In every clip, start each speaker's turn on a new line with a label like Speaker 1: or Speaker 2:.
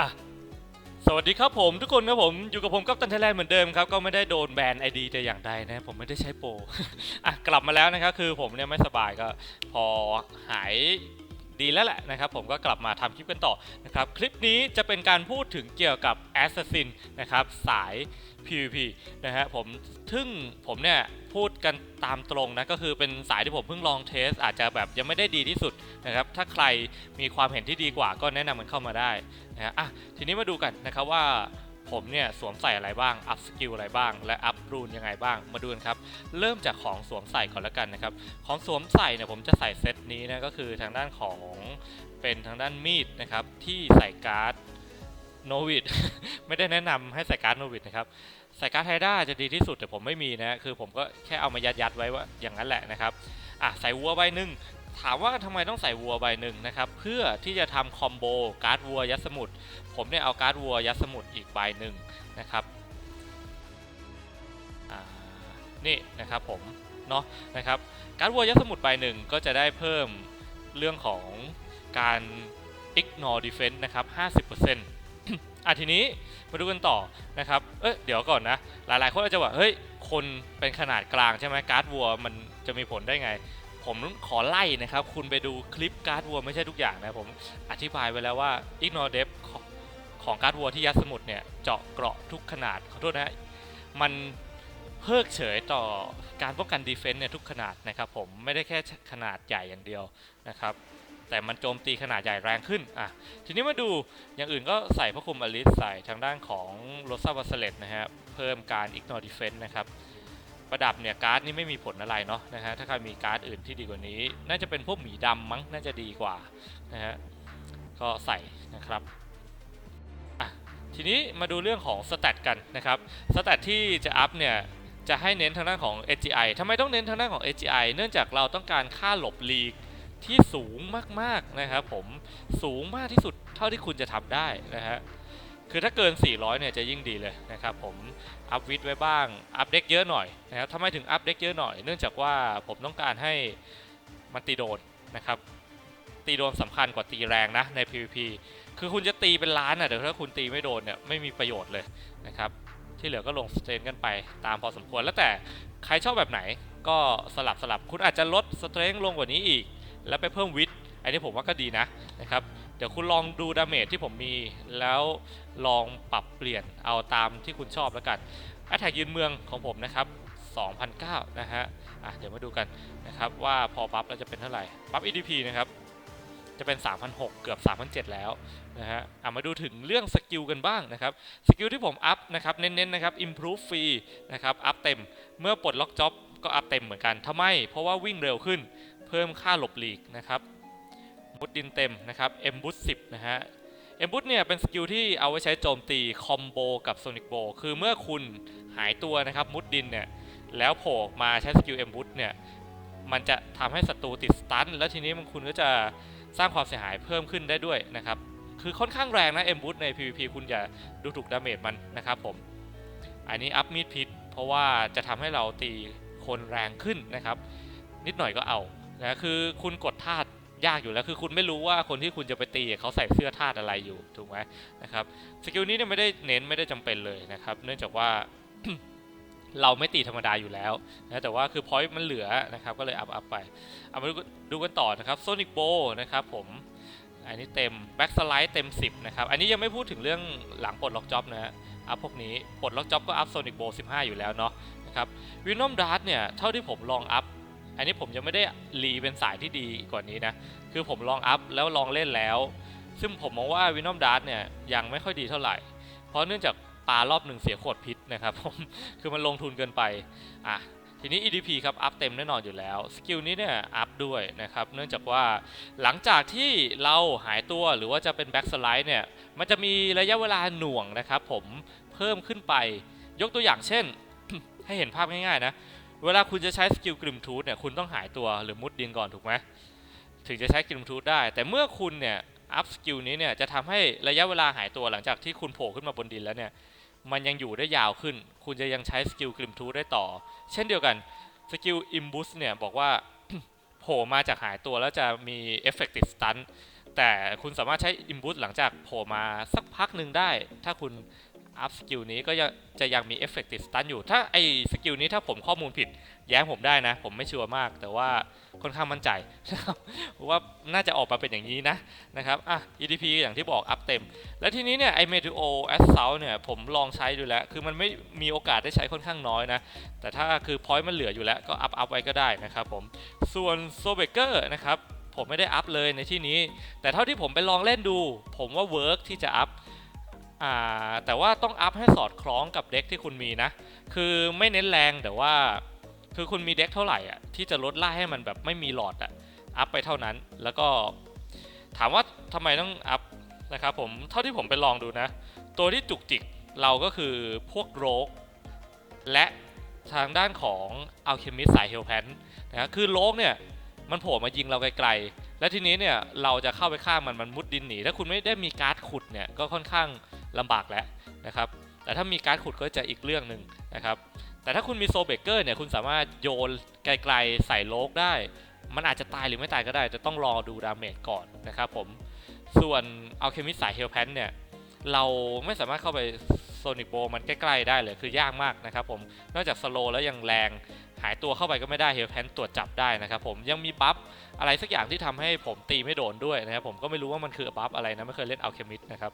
Speaker 1: อะสวัสดีครับผมทุกคนครับผมอยู่กับผมกัปตันไทยแลนด์เหมือนเดิมครับก็ไม่ได้โดนแบนไอดีแต่อย่างใดนะผมไม่ได้ใช้โปรอะกลับมาแล้วนะครับคือผมเนี่ยไม่สบายก็พอหาย ดีแล้วแหละนะครับผมก็กลับมาทำคลิปกันต่อนะครับคลิปนี้จะเป็นการพูดถึงเกี่ยวกับ Assassin นะครับสาย PVP นะฮะผมซึ่งผมเนี่ยพูดกันตามตรงนะก็คือเป็นสายที่ผมเพิ่งลองเทส อาจจะแบบยังไม่ได้ดีที่สุดนะครับถ้าใครมีความเห็นที่ดีกว่าก็แนะนำมันเข้ามาได้นะฮะอะทีนี้มาดูกันนะครับว่า ผมเนี่ยสวมใส่อะไรบ้าง อัพสกิลอะไรบ้าง และอัพรูนยังไงบ้าง มาดูกันครับ เริ่มจากของสวมใส่ก่อนแล้วกันนะครับ ของสวมใส่เนี่ยผมจะใส่เซตนี้นะ ก็คือทางด้านของเป็นทางด้านมีดนะครับ ที่ใส่การ์ดโนวิดไม่ได้แนะนำให้ใส่การ์ดโนวิดนะครับใส่การ์ดไฮด้าจะดีที่สุดแต่ผมไม่มีนะ คือผมก็แค่เอามายัดยัดๆไว้ว่าอย่างนั้นแหละนะครับอะใส่วัวใบหนึ่ง ถามว่าทำไมต้องใส่วัวใบหนึ่งนะครับ เพื่อที่จะทำคอมโบการ์ดวัวยัดสมุด ผมเนี่ยเอาการ์ดวัวยัดสมุดอีกใบหนึ่งนะครับนี่นะครับผมเนาะนะครับการ์ดวัวยัดสมุดใบหนึ่งก็จะได้เพิ่มเรื่องของการ ignore defense นะครับ 50%อะทีนี้มาดูกันต่อนะครับ เอ้ยเดี๋ยวก่อนนะ หลายๆ คนอาจจะว่า เฮ้ย คนเป็นขนาดกลางใช่ไหมการ์ดวัวมันจะมีผลได้ไง ผมขอไล่นะครับ คุณไปดูคลิปการ์ดวัวไม่ใช่ทุกอย่างนะ ผมอธิบายไว้แล้วว่า ignore def ของของการ์ดวัวที่ยัดสมุดเนี่ย เจาะเกราะทุกขนาด ขอโทษนะ มันเพิกเฉยต่อการป้องกันดีเฟนต์เนี่ยทุกขนาดนะครับผมไม่ได้แค่ขนาดใหญ่อย่างเดียวนะครับ แต่มันโจมตีขนาดใหญ่แรงขึ้นอะทีนี้มาดูอย่างอื่นก็ใส่พระคุมอลิสใส่ทางด้านของโรซาวัสเลตนะฮะเพิ่มการ ignore defense นะครับ ประดับเนี่ยการ์ดนี่ไม่มีผลอะไรเนาะนะฮะถ้าใครมีการ์ดอื่นที่ดีกว่านี้ น่าจะเป็นพวกหมีดำมั้งน่าจะดีกว่านะฮะก็ใส่นะครับอะทีนี้มาดูเรื่องของสแตทกันนะครับสแตทที่จะอัพเนี่ยจะให้เน้นทางด้านของ AGI ทำไมต้องเน้นทางด้านของ AGI เนื่องจากเราต้องการค่าหลบลีกที่สูงมากๆนะครับผมสูงมากที่สุดเท่าที่คุณจะทำได้นะฮะ คือถ้าเกิน 400 เนี่ยจะยิ่งดีเลยนะครับผมอัพวิดไว้บ้างอัพเด็กเยอะหน่อยนะครับทำไมถึงอัพเด็กเยอะหน่อย เนื่องจากว่าผมต้องการให้มันตีโดนนะครับตีโดนสำคัญกว่าตีแรงนะใน PVP คือคุณจะตีเป็นล้านอะแต่ถ้าคุณตีไม่โดนเนี่ยไม่มีประโยชน์เลยนะครับที่เหลือก็ลงสเตนกันไปตามพอสมควร แล้วแต่ใครชอบแบบไหนก็สลับสลับคุณอาจจะลดสเตรนลงกว่านี้อีก แล้วไปเพิ่มวิทอันนี้ผมว่าก็ดีนะนะครับ เดี๋ยวคุณลองดูดาเมจที่ผมมี แล้วลองปรับเปลี่ยนเอาตามที่คุณชอบแล้วกัน a t t a c k ยืนเมืองของผมนะครับ2,009นะฮะอะเดี๋ยวมาดูกันนะครับว่าพอปั๊บแล้วจะเป็นเท่าไหร่ ปั๊บ EDP นะครับ จะเป็น 3,006 เกือบ 3,007 แล้วนะฮะอะมาดูถึงเรื่องสกิลกันบ้างนะครับ สกิลที่ผมอัพนะครับ เน้นๆนะครับ improve ฟรีนะครับ อัพเต็ม เมื่อปลดล็อกจ็อบก็อัพเต็มเหมือนกันทำไม เพราะว่าวิ่งเร็วขึ้น เพิ่มค่าหลบหลีกนะครับ มุดดินเต็มนะครับ M b o o t 10 นะฮะ M b o o t เนี่ยเป็นสกิลที่เอาไว้ใช้โจมตีคอมโบกับ Sonic Bow คือเมื่อคุณหายตัวนะครับมุดดินเนี่ยแล้วโผล่มาใช้สกิล M b o o t เนี่ยมันจะทำให้ศัตรูติดสตันแล้วทีนี้มันคุณก็จะสร้างความเสียหายเพิ่มขึ้นได้ด้วยนะครับ คือค่อนข้างแรงนะ M b o o t ใน PVP คุณอย่าดูถูกดาเมจมันนะครับผม อันนี้อัพมีดพิษเพราะว่าจะทำให้เราตีคนแรงขึ้นนะครับ นิดหน่อยก็เอานะคือคุณกดธาตุ ยากอยู่แล้วคือคุณไม่รู้ว่าคนที่คุณจะไปตีเขาใส่เสื้อธาตุอะไรอยู่ถูกไหมนะครับสกิลนี้เนี่ยไม่ได้เน้นไม่ได้จำเป็นเลยนะครับ เนื่องจากว่าเราไม่ตีธรรมดาอยู่แล้วนะแต่ว่าคือพอยต์มันเหลือนะครับก็เลยอัพอัพไปเอามาดูดูกันต่อนะครับโซนิกโบนะครับผมอันนี้เต็มแบ็กสไลด์เต็ม 10 นะครับ อันนี้ยังไม่พูดถึงเรื่องหลังปลดล็อกจ็อบนะฮะอัพพวกนี้ปลดล็อกจ็อบก็อัพโซนิกโบ15 อยู่แล้วเนาะนะครับวินอมดาร์เนี่ย เท่าที่ผมลองอัพ อันนี้ผมยังไม่ได้รีเป็นสายที่ดีกว่านี้นะ คือผมลองอัพแล้วลองเล่นแล้ว ซึ่งผมมองว่าวินอมดาร์เนี่ยยังไม่ค่อยดีเท่าไหร่ เพราะเนื่องจากปลารอบหนึ่งเสียขวดพิษนะครับผม คือมันลงทุนเกินไป อะ ทีนี้ EDP ครับ อัพเต็มแน่นอนอยู่แล้ว สกิลนี้เนี่ยอัพด้วยนะครับ เนื่องจากว่าหลังจากที่เราหายตัวหรือว่าจะเป็นแบ็กสไลด์เนี่ย มันจะมีระยะเวลาหน่วงนะครับผมเพิ่มขึ้นไป ยกตัวอย่างเช่น ให้เห็นภาพง่ายๆนะ เวลาคุณจะใช้สกิลกริมทูธเนี่ยคุณต้องหายตัวหรือมุดดินก่อนถูกไหมถึงจะใช้กริมทูธได้ แต่เมื่อคุณเนี่ยอัพสกิลนี้เนี่ยจะทำให้ระยะเวลาหายตัวหลังจากที่คุณโผล่ขึ้นมาบนดินแล้วเนี่ยมันยังอยู่ได้ยาวขึ้น คุณจะยังใช้สกิลกริมทูธได้ต่อ เช่นเดียวกันสกิลอิมบูสเนี่ยบอกว่าโผล่มาจากหายตัวแล้วจะมีเอฟเฟกติดสตันแต่คุณสามารถใช้อิมบูสหลังจากโผล่มาสักพักหนึ่งได้ ถ้าคุณ อัพสกิลนี้ก็จะจะยังมีเอฟเฟกติดสตันอยู่ ถ้าไอสกิลนี้ถ้าผมข้อมูลผิด แย้งผมได้นะ ผมไม่ชัวร์มาก แต่ว่าค่อนข้างมั่นใจนะครับว่าน่าจะออกมาเป็นอย่างนี้นะนะครับอะ EDP อย่างที่บอกอัพเต็ม แล้วทีนี้เนี่ยไอ Meteo Assault เนี่ยผมลองใช้ดูแล้ว คือมันไม่มีโอกาสได้ใช้ค่อนข้างน้อยนะ แต่ถ้าคือพอยต์มันเหลืออยู่แล้วก็อัพอัพไว้ก็ได้นะครับผมส่วน s o b e k e r นะครับผมไม่ได้อัพเลยในที่นี้ แต่เท่าที่ผมไปลองเล่นดู ผมว่าเวิร์กที่จะอัพ แต่ว่าต้องอัพให้สอดคล้องกับเด็กที่คุณมีนะ คือไม่เน้นแรงแต่ว่าคือคุณมีเด็กเท่าไหร่อะที่จะลดไล่ให้มันแบบไม่มีหลอดอะอัพไปเท่านั้น แล้วก็ถามว่าทำไมต้องอัพนะครับผมเท่าที่ผมไปลองดูนะ ตัวที่จุกจิกเราก็คือพวกโรกและทางด้านของอัลเคมิสสายเฮลแพนนะคือโรกเนี่ยมันโผล่มายิงเราไกลๆ และทีนี้เนี่ยเราจะเข้าไปฆ่ามันมันมุดดินหนี ถ้าคุณไม่ได้มีการ์ดขุดเนี่ยก็ค่อนข้าง ลำบากแล้วนะครับ แต่ถ้ามีการขุดก็จะอีกเรื่องหนึ่งนะครับ แต่ถ้าคุณมีโซเบเกอร์เนี่ยคุณสามารถโยนไกลๆใส่โลกได้ มันอาจจะตายหรือไม่ตายก็ได้ จะต้องรอดูดาเมจก่อนนะครับผม ส่วนเอัลเคมิสสายเฮลแพนเนี่ยเราไม่สามารถเข้าไปโซนิกโบมันใกล้ๆได้เลยคือยากมากนะครับผมนอกจากสโลแล้วยังแรงหายตัวเข้าไปก็ไม่ได้เฮลแพนตรวจจับได้นะครับผมยังมีบัฟอะไรสักอย่างที่ทำให้ผมตีไม่โดนด้วยนะครับผมก็ไม่รู้ว่ามันคือบัฟอะไรนะไม่เคยเล่นอัลเคมิสนะครับ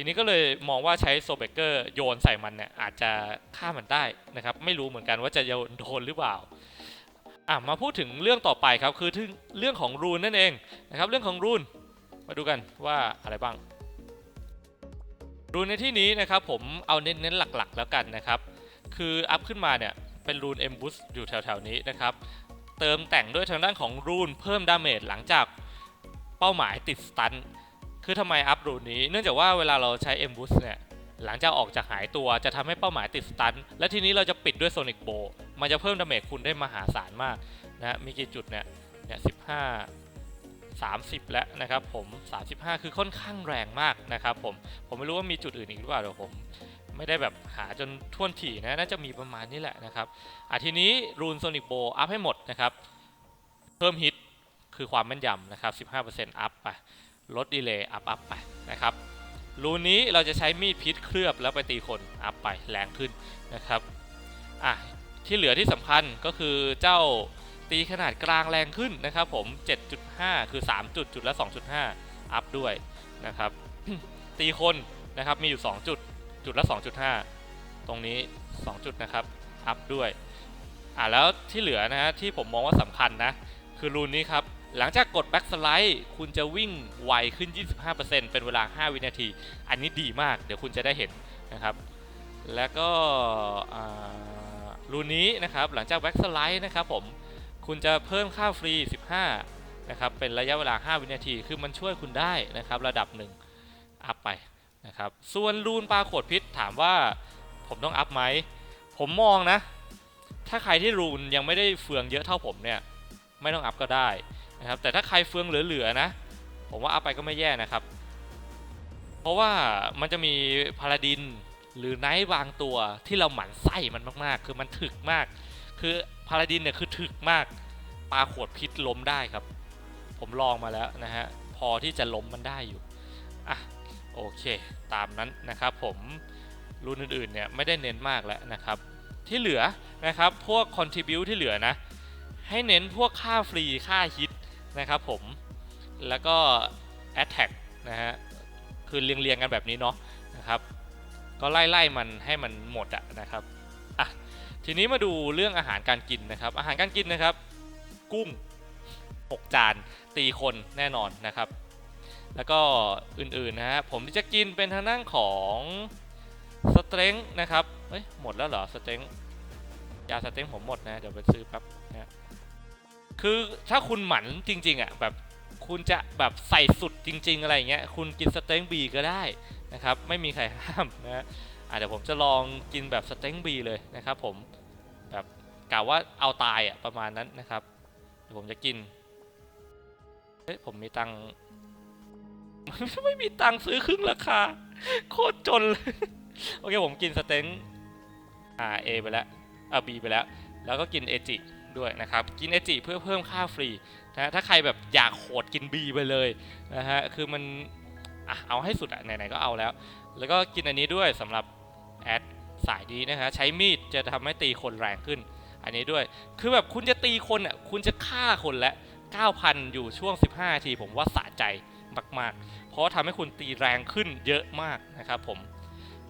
Speaker 1: ทีนี้ก็เลยมองว่าใช้โซเบเกอร์โยนใส่มันเนี่ยอาจจะฆ่ามันได้นะครับ ไม่รู้เหมือนกันว่าจะโยนโดนหรือเปล่าอะมาพูดถึงเรื่องต่อไปครับคือถึงเรื่องของรูนนั่นเองนะครับ เรื่องของรูนมาดูกันว่าอะไรบ้าง รูนในที่นี้นะครับผมเอาเน้นๆหลักๆ แล้วกันนะครับ คืออัพขึ้นมาเนี่ยเป็นรูนเอ็มบูสอยู่แถวๆนี้นะครับ เติมแต่งด้วยทางด้านของรูนเพิ่มดาเมจหลังจากเป้าหมายติดสตัน คือทำไมอัพรูนนี้ เนื่องจากว่าเวลาเราใช้เอมบูสเนี่ยหลังจากออกจากหายตัวจะทำให้เป้าหมายติดสตัน และทีนี้เราจะปิดด้วยโซนิกโบมันจะเพิ่มดาเมจคุณได้มหาศาลมากนะมีกี่จุดเนี่ยเนี่ยสิบห้า30แล้วนะครับผม 35 คือค่อนข้างแรงมากนะครับผม ผมไม่รู้ว่ามีจุดอื่นอีกหรือเปล่าเดี๋ยวผม ไม่ได้แบบหาจนท่วนถี่นะน่าจะมีประมาณนี้แหละนะครับอะทีนี้รูนโซนิกโบอัพให้หมดนะครับ เพิ่มฮิตคือความแม่นยำนะครับ 15%อัพไป ลดดีเลย์อัพอัพไปนะครับรูนี้เราจะใช้มีดพิษเคลือบแล้วไปตีคนอัพไปแรงขึ้นนะครับอะที่เหลือที่สำคัญก็คือเจ้าตีขนาดกลางแรงขึ้นนะครับผม 7.5 คือ 3 จุดจุดละ 2.5 อัพด้วยนะครับตีคนนะครับมีอยู่ 2 จุดจุดละ 2.5 ตรงนี้ 2 จุดนะครับอัพด้วยอ่าแล้วที่เหลือนะฮะที่ผมมองว่าสำคัญนะคือรูนนี้ครับ หลังจากกดแบ็กสไลด์คุณจะวิ่งไวขึ้น 25%เป็นเวลา 5 วินาที อันนี้ดีมาก เดี๋ยวคุณจะได้เห็นนะครับ แล้วก็อ่ารูนนี้นะครับ หลังจากแบ็กสไลด์นะครับผม คุณจะเพิ่มค่าฟรี 15 นะครับ เป็นระยะเวลา 5 วินาที คือมันช่วยคุณได้นะครับระดับหนึ่งอัพไปนะครับ ส่วนรูนปลาขวดพิษถามว่าผมต้องอัพไหม ผมมองนะ ถ้าใครที่รูนยังไม่ได้เฟืองเยอะเท่าผมเนี่ย ไม่ต้องอัพก็ได้ นะครับแต่ถ้าใครเฟืองเหลือๆนะ ผมว่าอัพไปก็ไม่แย่นะครับ เพราะว่ามันจะมีพาราดินหรือไนท์บางตัวที่เราหมั่นไส้มันมากๆ คือมันถึกมาก คือพาราดินเนี่ยคือถึกมากปลาขวดพิษล้มได้ครับ ผมลองมาแล้วนะฮะพอที่จะล้มมันได้อยู่อะโอเค ตามนั้นนะครับผมรุ่นอื่นๆเนี่ยไม่ได้เน้นมากแล้วนะครับ ที่เหลือนะครับพวก contribute ที่เหลือนะ ให้เน้นพวกค่าฟรีค่าฮิต นะครับผม แล้วก็ attack นะฮะ คือเรียงๆกันแบบนี้เนาะนะครับ ก็ไล่ๆมันให้มันหมดอะนะครับ อะ ทีนี้มาดูเรื่องอาหารการกินนะครับ อาหารการกินนะครับ กุ้ง 6 จาน ตีคนแน่นอนนะครับ แล้วก็อื่นๆนะฮะ ผมจะกินเป็นทางด้านของสเตรงนะครับ เอ้ย หมดแล้วเหรอสเตรงยาสเตรงผมหมดนะ เดี๋ยวไปซื้อแป๊บ คือถ้าคุณหมันจริง ๆอะแบบคุณจะแบบใส่สุดจริง ๆ อะไรอย่างเงี้ยคุณกินสเต็งบีก็ได้นะครับ ไม่มีใครห้ามนะฮะอะเดี๋ยวผมจะลองกินแบบสเต็งบีเลยนะครับ ผมแบบกะว่าเอาตายอะประมาณนั้นนะครับเดี๋ยวผมจะกินเฮ้ยผมมีตังไม่มีตังซื้อครึ่งราคา โคตรจนเลยโอเคผมกินสเต็งอ่า A ไปแล้วอ่า B ไปแล้ว แล้วก็กินเอจิ ด้วยนะครับ กินเอจิเพื่อเพิ่มค่าฟรีนะถ้าใครแบบอยากโหดกินบีไปเลยนะฮะคือมันอะเอาให้สุดอะไหนๆก็เอาแล้ว แล้วก็กินอันนี้ด้วยสำหรับแอดสายนี้นะฮะใช้มีดจะทำให้ตีคนแรงขึ้น อันนี้ด้วย คือแบบคุณจะตีคนอะคุณจะฆ่าคนและ 9,000 อยู่ช่วง 15นาทีผมว่าสะใจมากๆ เพราะว่าทำให้คุณตีแรงขึ้นเยอะมากนะครับผม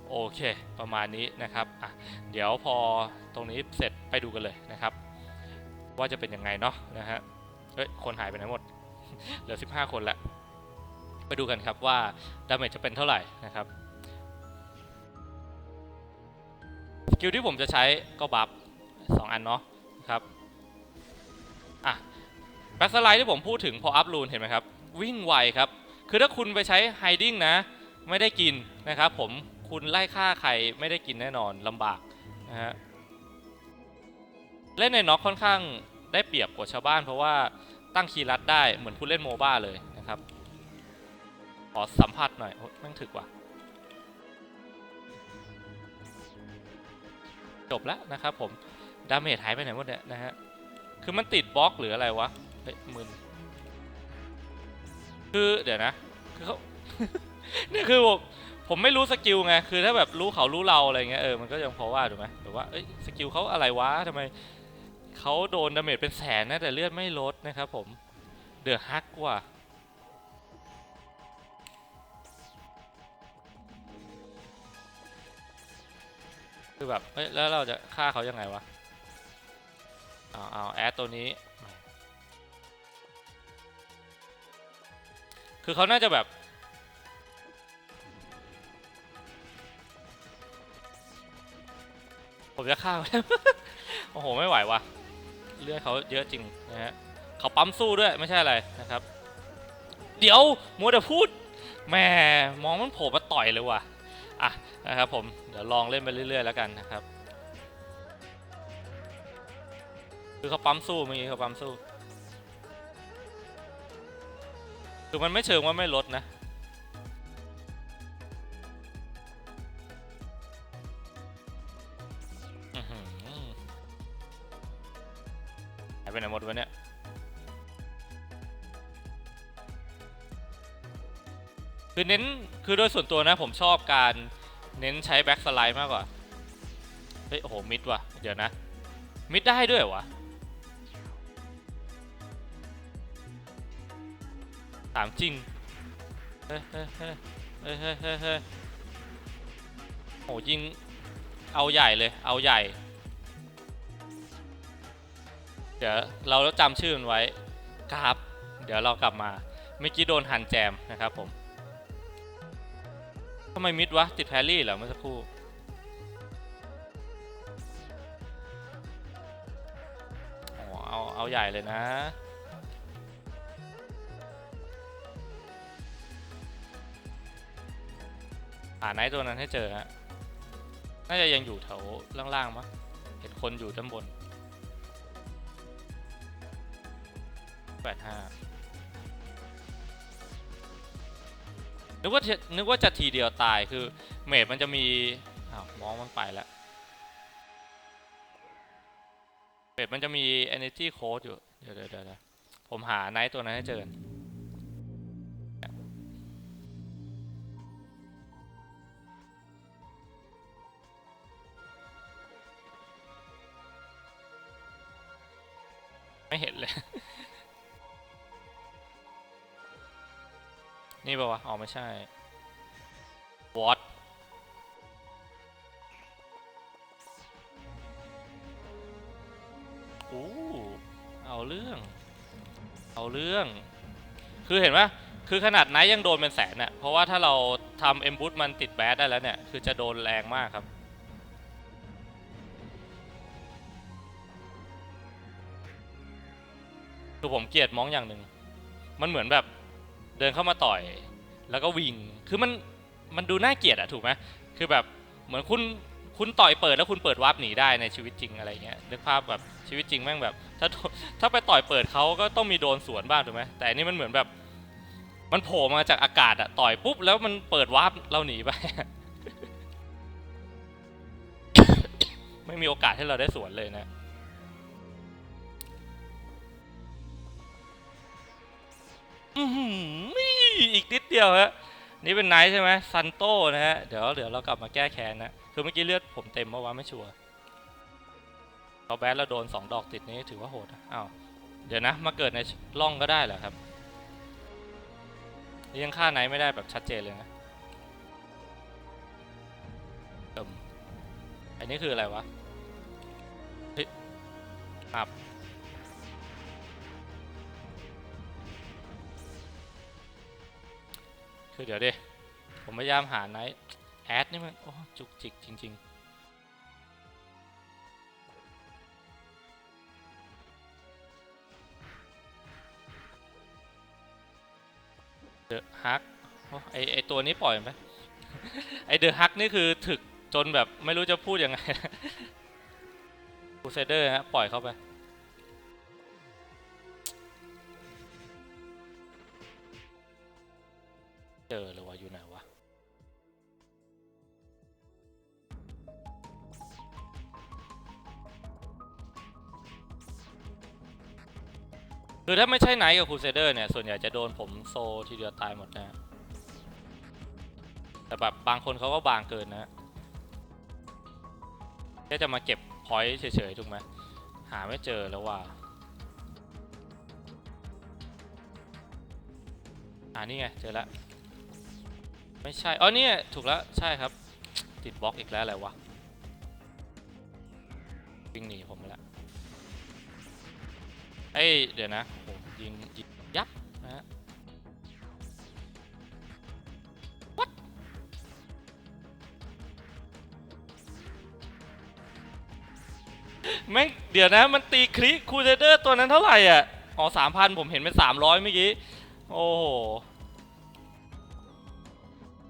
Speaker 1: โอเค ประมาณนี้นะครับอะเดี๋ยวพอตรงนี้เสร็จไปดูกันเลยนะครับ ว่าจะเป็นยังไงเนาะนะฮะเฮ้ยคนหายไปไหนหมด เหลือ 15 คนแล้วไปดูกันครับว่าดาเมจจะเป็นเท่าไหร่นะครับสกิลที่ผมจะใช้ก็บัฟสองอันเนาะนะครับอะแบ็คสไลด์ที่ผมพูดถึงพออัพรูนเห็นไหมครับ วิ่งไวครับ คือถ้าคุณไปใช้ไฮดิ้งนะ ไม่ได้กินนะครับผมคุณไล่ฆ่าใครไม่ได้กินแน่นอนลำบากนะฮะ เล่นในน็อกค่อนข้างได้เปรียบกว่าชาวบ้าน เพราะว่าตั้งคีย์ลัดได้เหมือนผู้เล่นโมบ้าเลยนะครับขอสัมผัสหน่อยอแม่งถึกว่ะจบแล้วนะครับผมดาเมจหายไปไหนหมดเนี่ยนะฮะคือมันติดบล็อกหรืออะไรวะเฮ้ยมึนคือเดี๋ยวนะคือเขานี่คือผมผมไม่รู้สกิลไงคือถ้าแบบรู้เขารู้เราอะไรเงี้ยเออมันก็ยังพอว่าถูกไหมแต่ว่าเอ้ยสกิลเขาอะไรวะทำไม เขาโดนดาเมจเป็นแสนนะแต่เลือดไม่ลดนะครับผม เดือดฮักว่ะคือแบบเฮ้ยแล้วเราจะฆ่าเขายังไงวะ เอาเอาแอดตัวนี้ คือเขาน่าจะแบบ ผมจะฆ่าเขาโอ้โห ไม่ไหววะ เลือดเขาเยอะจริงนะฮะเขาปั๊มสู้ด้วยไม่ใช่อะไรนะครับ เดี๋ยวมัวแต่พูดแหมมองมันโผล่มาต่อยเลยว่ะอะนะครับผมเดี๋ยวลองเล่นไปเรื่อยๆแล้วกันนะครับ คือเขาปั๊มสู้เมื่อกี้เขาปั๊มสู้คือมันไม่เชิงว่าไม่ลดนะ คือเน้นคือโดยส่วนตัวนะผมชอบการเน้นใช้แบ็กสไลด์มากกว่า เฮ้ยโอ้โหมิดว่ะ เดี๋ยวนะ มิดได้ด้วยวะถามจริง เฮ้ยเฮ้ยเฮ้ยเฮ้ยเฮ้ยเฮ้ยเฮ้ยโหยิง เอาใหญ่เลย เอาใหญ่ เดี๋ยวเราจำชื่อมันไว้ครับ เดี๋ยวเรากลับมาเมื่อกี้โดนหันแจมนะครับผมำไมมิดวะ ติดแพรรี่เหรอเมื่อสักครู่อ๋อเอา เอาใหญ่เลยนะหาไนท์ตัวนั้นให้เจอฮะ น่าจะยังอยู่แถวล่างๆมั้งเห็นคนอยู่ด้านบนแปดห้า นึกว่าจะนึกว่าจะทีเดียวตายคือเมดมันจะมีอ้าวมองมันไปแล้วเมดมันจะมี energy code อยู่ เดี๋ยวเดี๋ยวเดี๋ยวผมหาไนท์ตัวนั้นให้เจอ นี่ป่าวะ อ๋อ ไม่ใช่วอตอู้เอาเรื่อง เอาเรื่อง คือเห็นไหมคือขนาดไนท์ยังโดนเป็นแสนน่ะ เพราะว่าถ้าเราทำเอ็มบูตมันติดแบดได้แล้วเนี่ย คือจะโดนแรงมากครับคือผมเกลียดมองอย่างหนึ่ง มันเหมือนแบบ เดินเข้ามาต่อย แล้วก็วิ่งคือมันมันดูน่าเกลียดอะถูกไหมคือแบบเหมือนคุณคุณต่อยเปิดแล้วคุณเปิดวาร์ปหนีได้ในชีวิตจริงอะไรเงี้ยนึกภาพแบบชีวิตจริงแม่งแบบ ถ้าถ้าไปต่อยเปิดเขาก็ต้องมีโดนสวนบ้างถูกไหมแต่อันนี่มันเหมือนแบบ มันโผล่มาจากอากาศอะต่อยปุ๊บแล้วมันเปิดวาร์ปเราหนีไป ไม่มีโอกาสให้เราได้สวนเลยนะ อื้อหืออีกนิดเดียวฮะนี่เป็นไนท์ใช่ไหมซันโต้นะฮะเดี๋ยวเดี๋ยวเรากลับมาแก้แค้นนะคือเมื่อกี้เลือดผมเต็มเมื่อวานไม่ชัวร์เราแบทแล้วโดนสองดอกติดนี้ถือว่าโหดนะอ้าวเดี๋ยวนะ มาเกิดในร่องก็ได้เหรอครับยังฆ่าไนท์ไม่ได้แบบชัดเจนเลยนะเอิ่มอันนี้คืออะไรวะเฮ้ยอับ คือเดี๋ยวดิผมพยายามหาไนท์แอดนี่มันโอ้จุกจิกจริง ๆเดอะฮักไอไอตัวนี้ปล่อยไหมไอเดอะฮักนี่คือถึกจนแบบไม่รู้จะพูดยังไงคูเซเดอร์ฮะปล่อยเข้าไป คือถ้าไม่ใช่ไนท์กับครูเซเดอร์เนี่ย ส่วนใหญ่จะโดนผมโซทีเดียวตายหมดนะฮะแต่แบบบางคนเขาก็บางเกินนะฮะแค่จะมาเก็บพอยต์เฉยๆ ถูกไหม หาไม่เจอแล้วว่าอ่านี่ไง เจอแล้ว ไม่ใช่ อ๋อเนี่ยถูกแล้ว ใช่ครับ ติดบล็อกอีกแล้วอะไรวะ วิ่งหนีผมแล้ว เอ้ย เดี๋ยวนะยิงยิงยับนะฮะ What ไม่เดี๋ยวนะมันตีคลิคูเซเดอร์ตัวนั้นเท่าไหร่อะอ๋อสามพันผมเห็นเป็นสามร้อยเมื่อกี้ โอ้โห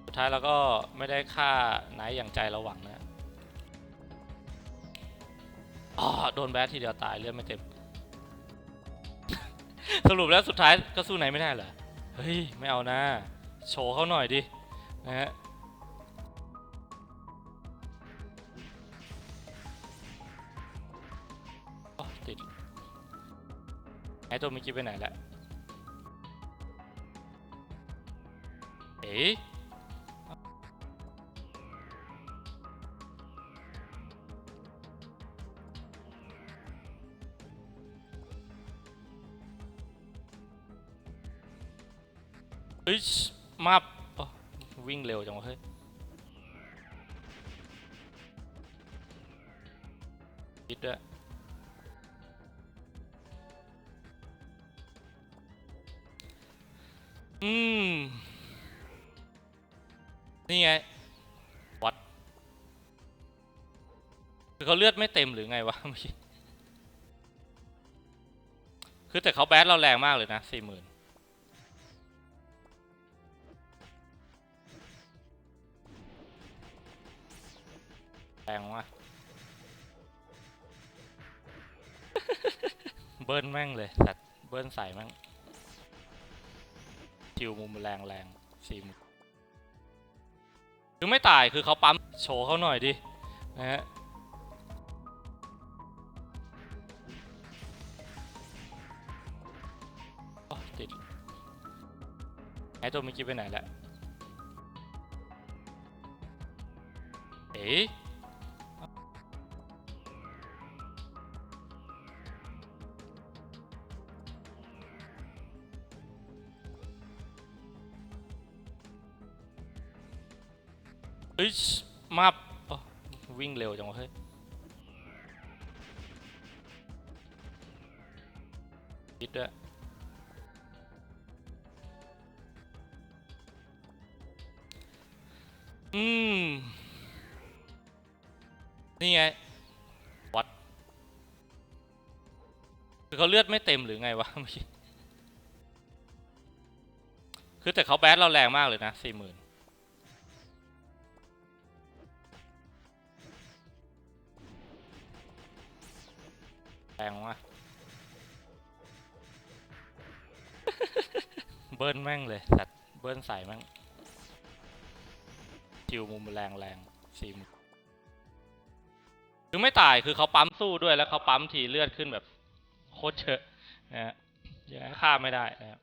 Speaker 1: สุดท้ายเราก็ไม่ได้ฆ่าไนท์อย่างใจเราหวังนะอ๋อโดนแบททีเดียวตายเลือดไม่เต็ม สรุปแล้วสุดท้ายก็สู้ไหนไม่ได้เหรอ เฮ้ย ไม่เอานะ โชว์เขาหน่อยดินะฮะติดไอ้ตัวเมื่อกี้ไปไหนละเอ๊ะ วิ่งเร็วจังวะเฮ้ยคิดด้วยอืม นี่ไง วัดคือเขาเลือดไม่เต็มหรือไงวะเมื่อกี้คือแต่เขาแบดเราแรงมากเลยนะสี่หมื่น แรงมากเบิ้ลแม่งเลยสัตว์เบิ้ลใส่แม่งคิวมุมแรงแรงสี่มุมคือไม่ตายคือเขาปั๊มโชว์เขาหน่อยดินะฮะอ๋อติดไอ้ตัวเมื่อกี้ไปไหนละเอ๊ะ เฮ้ยมาบวิ่งเร็วจังวะเฮ้ยคิดด้วยอืม นี่ไง วัดคือเขาเลือดไม่เต็มหรือไงวะเมื่อกี้คือแต่เขาแบดเราแรงมากเลยนะสี่หมื่น แรงมากเบิ้ลแม่งเลยสัตว์เบิ้ลใส่แม่งคิวมุมแรงแรงสี่มุมคือไม่ตายคือเขาปั๊มสู้ด้วยแล้วเขาปั๊มทีเลือดขึ้นแบบโคตรเยอะนะฮะยังไงฆ่าไม่ได้นะครับ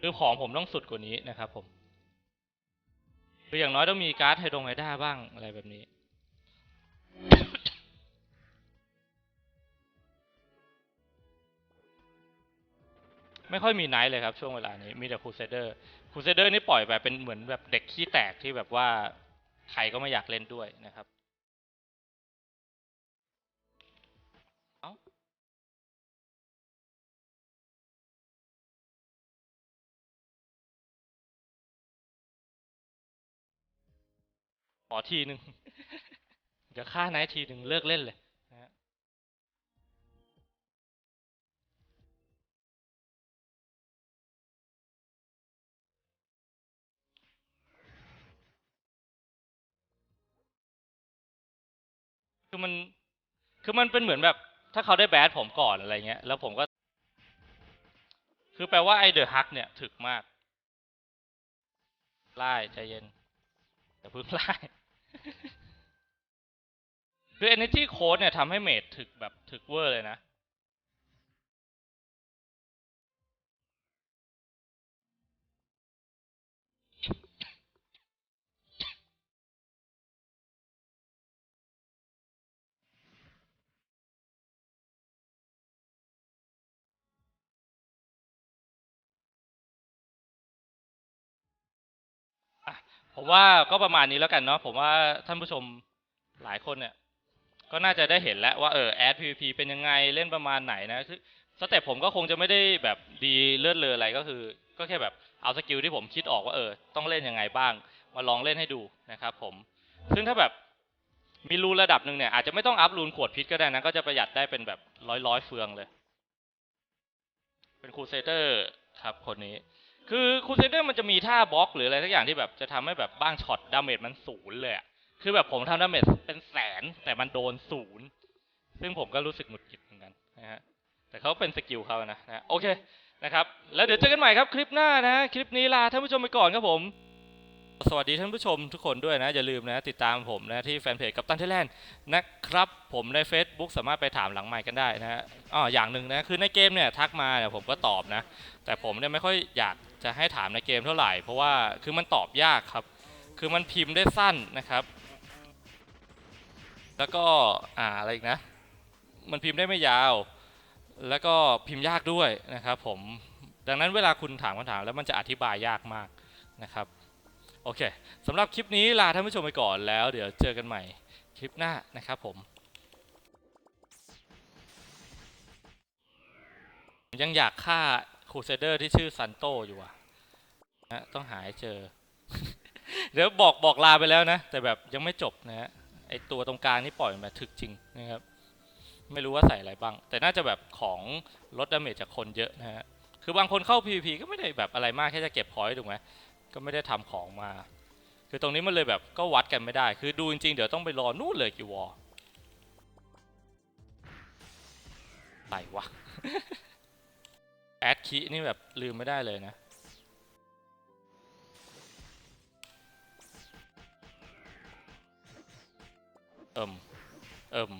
Speaker 1: คือของผมต้องสุดกว่านี้นะครับผมคืออย่างน้อยต้องมีการ์ดไฮดงไฮด้าบ้างอะไรแบบนี้ ไม่ค่อยมีไนท์เลยครับช่วงเวลานี้มีแต่ครูเซเดอร์ครูเซเดอร์นี่ปล่อยแบบเป็นเหมือนแบบเด็กขี้แตกที่แบบว่าใครก็ไม่อยากเล่นด้วยนะครับเอ้าขอทีหนึ่งเดี๋ยวฆ่าไนท์ทีหนึ่งเลิกเล่นเลย คือมัน คือมันเป็นเหมือนแบบ ถ้าเขาได้แบดผมก่อนอะไรเงี้ย แล้วผมก็ คือแปลว่าไอเดอะฮักเนี่ยถึกมาก ไล่ใจเย็นอย่าเพิ่งไล่คือ Energy Code เนี่ยทำให้เมดถึกแบบถึกเวอร์เลยนะ ผมว่าก็ประมาณนี้แล้วกันเนาะผมว่าท่านผู้ชมหลายคนเนี่ยก็น่าจะได้เห็นแล้วว่าเออแอด PVP เป็นยังไงเล่นประมาณไหนนะคือสเต็ปผมก็คงจะไม่ได้แบบดีเลือดเลออะไรก็คือ ก็แค่แบบเอาสกิลที่ผมคิดออกว่าเออต้องเล่นยังไงบ้าง มาลองเล่นให้ดูนะครับผมซึ่งถ้าแบบมีรูนระดับหนึ่งเนี่ยอาจจะไม่ต้องอัพรูนขวดพิษก็ได้นะก็จะประหยัดได้เป็นแบบร้อยร้อยเฟืองเลย เป็นครูเซเตอร์ครับคนนี้ คือครูเซเดอร์มันจะมีท่าบล็อกหรืออะไรสักอย่างที่แบบจะทำให้แบบบ้างช็อตดาเมจมันศูนย์เลยอะคือแบบผมทำดาเมจเป็นแสนแต่มันโดนศูนย์ซึ่งผมก็รู้สึกหงุดหงิดเหมือนกันนะฮะแต่เขาเป็นสกิลเขานะนะโอเคนะครับ แล้วเดี๋ยวเจอกันใหม่ครับคลิปหน้านะคลิปนี้ลาท่านผู้ชมไปก่อนครับผม สวัสดีท่านผู้ชมทุกคนด้วยนะ อย่าลืมนะ ติดตามผมนะที่แฟนเพจกับตันเทแลนด์นะครับ ผมใน Facebook สามารถไปถามหลังไมค์กันได้นะฮะอ๋ออย่างหนึ่งนะ คือในเกมเนี่ยทักมาเนี่ยผมก็ตอบนะ แต่ผมเนี่ยไม่ค่อยอยาก จะให้ถามในเกมเท่าไหร่ เพราะว่าคือมันตอบยากครับ คือมันพิมพ์ได้สั้นนะครับ แล้วก็อ่าอะไรอีกนะ มันพิมพ์ได้ไม่ยาว แล้วก็พิมพ์ยากด้วยนะครับ ผมดังนั้นเวลาคุณถามคำถามแล้วมันจะอธิบายยากมากนะครับโอเคสำหรับคลิปนี้ลาท่านผู้ชมไปก่อนแล้ว เดี๋ยวเจอกันใหม่คลิปหน้านะครับผม ยังอยากฆ่า ครูเซเดอร์ที่ชื่อซันโตอยู่อะนะต้องหาให้เจอ เดี๋ยวบอกบอกลาไปแล้วนะ แต่แบบยังไม่จบนะฮะไอตัวตรงกลางนี่ปล่อยมาถึกจริงนะครับ ไม่รู้ว่าใส่อะไรบ้าง แต่น่าจะแบบของลดดาเมจจากคนเยอะนะฮะคือบางคนเข้า PVP ก็ไม่ได้แบบอะไรมากแค่จะเก็บพอยต์ถูกไหมก็ไม่ได้ทำของมา คือตรงนี้มันเลยแบบก็วัดกันไม่ได้ คือดูจริงๆเดี๋ยวต้องไปรอนู่นเลยกิวอร์ไหนวะ แอดคีนี่แบบลืมไม่ได้เลยนะเอิมเอิม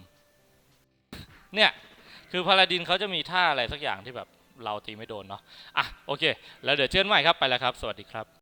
Speaker 1: เนี่ย คือพาราดินเขาจะมีท่าอะไรสักอย่างที่แบบเราตีไม่โดนเนาะอะโอเค แล้วเดี๋ยวเชิญใหม่ครับไปแล้วครับ สวัสดีครับ